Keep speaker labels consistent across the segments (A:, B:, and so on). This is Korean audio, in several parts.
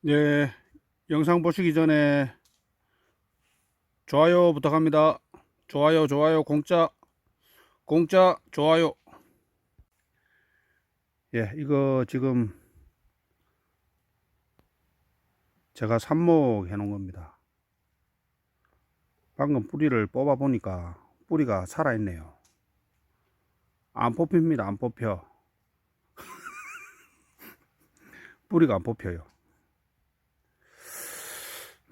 A: 네, 영상 보시기 전에 좋아요 부탁합니다. 좋아요, 좋아요, 공짜, 공짜, 좋아요. 예, 이거 지금 제가 삽목 해 놓은 겁니다. 방금 뿌리를 뽑아 보니까 뿌리가 살아있네요. 안 뽑힙니다. 안 뽑혀. 뿌리가 안 뽑혀요.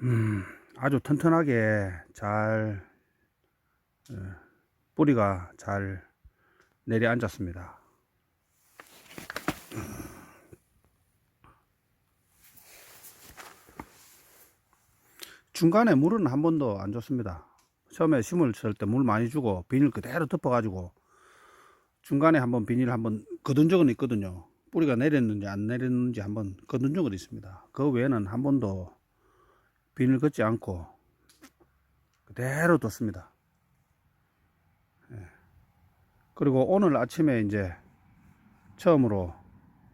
A: 음, 아주 튼튼하게 잘 어, 뿌리가 잘 내려앉았습니다. 중간에 물은 한 번도 안 줬습니다. 처음에 심을 칠때물 많이 주고 비닐 그대로 덮어가지고 중간에 한번 비닐 한번 거둔 적은 있거든요. 뿌리가 내렸는지 안 내렸는지 한번 거둔 적은 있습니다. 그 외에는 한 번도 비닐 걷지 않고 그대로 뒀습니다. 예. 그리고 오늘 아침에 이제 처음으로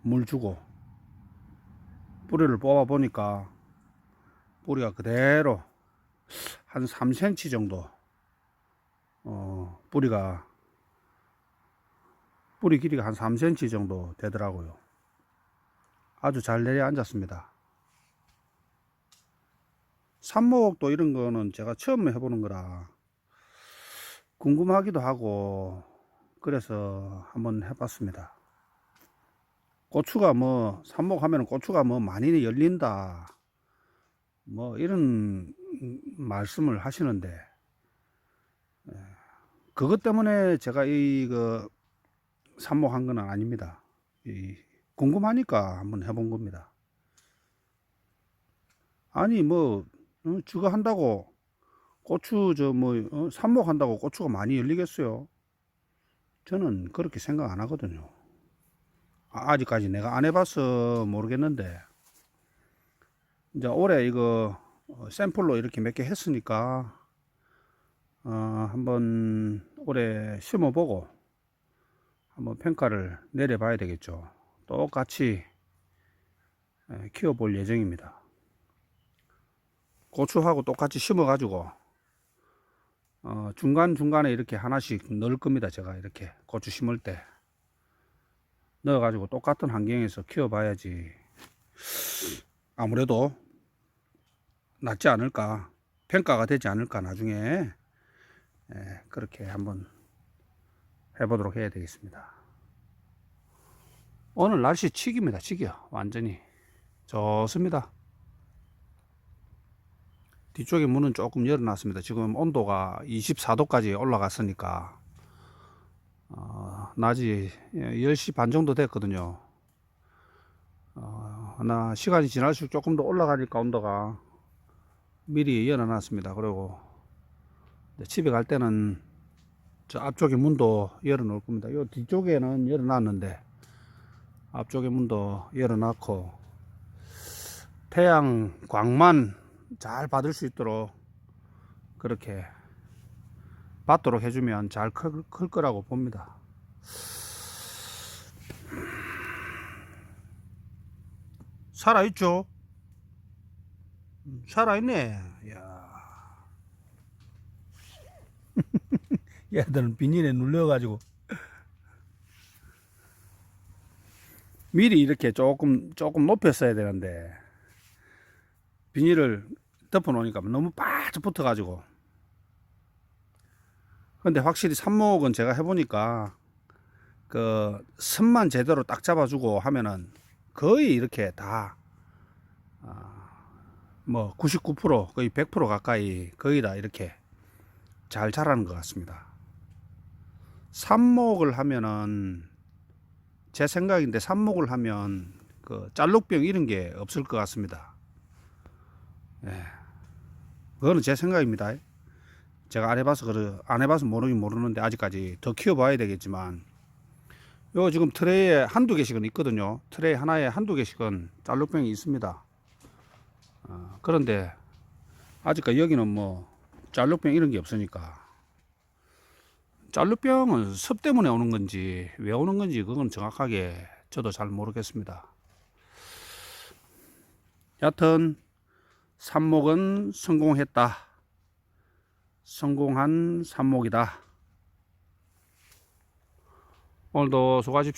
A: 물 주고 뿌리를 뽑아 보니까 뿌리가 그대로 한 3cm 정도 어, 뿌리가 뿌리 길이가 한 3cm 정도 되더라고요. 아주 잘 내려앉았습니다. 삽목도 이런 거는 제가 처음 해보는 거라 궁금하기도 하고 그래서 한번 해봤습니다. 고추가 뭐 삽목하면 고추가 뭐 많이 열린다 뭐 이런 말씀을 하시는데 예, 그것 때문에 제가 이거 삽목한 건 아닙니다. 이 궁금하니까 한번 해본 겁니다. 아니 뭐 어, 주거 한다고 고추 저 뭐 어, 삽목 한다고 고추가 많이 열리겠어요? 저는 그렇게 생각 안 하거든요. 아, 아직까지 내가 안 해봐서 모르겠는데 이제 올해 이거 어, 샘플로 이렇게 몇 개 했으니까 어, 한번 올해 심어보고 한번 평가를 내려봐야 되겠죠. 똑같이 에, 키워볼 예정입니다. 고추하고 똑같이 심어 가지고 어, 중간중간에 이렇게 하나씩 넣을 겁니다. 제가 이렇게 고추 심을 때 넣어 가지고 똑같은 환경에서 키워 봐야지 아무래도 낫지 않을까 평가가 되지 않을까 나중에 예, 그렇게 한번 해보도록 해야 되겠습니다. 오늘 날씨 치기입니다. 치기요. 완전히 좋습니다. 뒤쪽에 문은 조금 열어놨습니다. 지금 온도가 24도까지 올라갔으니까 어, 낮이 10시 반 정도 됐거든요. 어, 하나 시간이 지날수록 조금 더 올라가니까 온도가 미리 열어놨습니다. 그리고 집에 갈 때는 저 앞쪽에 문도 열어놓을 겁니다. 요 뒤쪽에는 열어놨는데 앞쪽에 문도 열어놨고 태양 광만 잘 받을 수 있도록 그렇게 받도록 해주면 잘 클, 클 거라고 봅니다. 살아있죠? 음, 살아있네. 야. 얘들은 비닐에 눌려가지고. 미리 이렇게 조금, 조금 높였어야 되는데, 비닐을 덮어 놓으니까 너무 바짝 붙어가지고. 근데 확실히 삽목은 제가 해보니까, 그, 선만 제대로 딱 잡아주고 하면은 거의 이렇게 다, 뭐, 99% 거의 100% 가까이 거의 다 이렇게 잘 자라는 것 같습니다. 삽목을 하면은 제 생각인데 삽목을 하면 그 짤록병 이런 게 없을 것 같습니다. 예. 그거는 제 생각입니다. 제가 안 해봐서 그래 안 해봐서 모르긴 모르는데 아직까지 더 키워봐야 되겠지만 요 지금 트레이에 한두 개씩은 있거든요. 트레이 하나에 한두 개씩은 짤록병이 있습니다. 어, 그런데 아직까지 여기는 뭐 짤록병 이런 게 없으니까 짤루병은 습 때문에 오는 건지 왜 오는 건지 그건 정확하게 저도 잘 모르겠습니다. 여튼 삽목은 성공했다. 성공한 삽목이다. 오늘도 수고하십시오.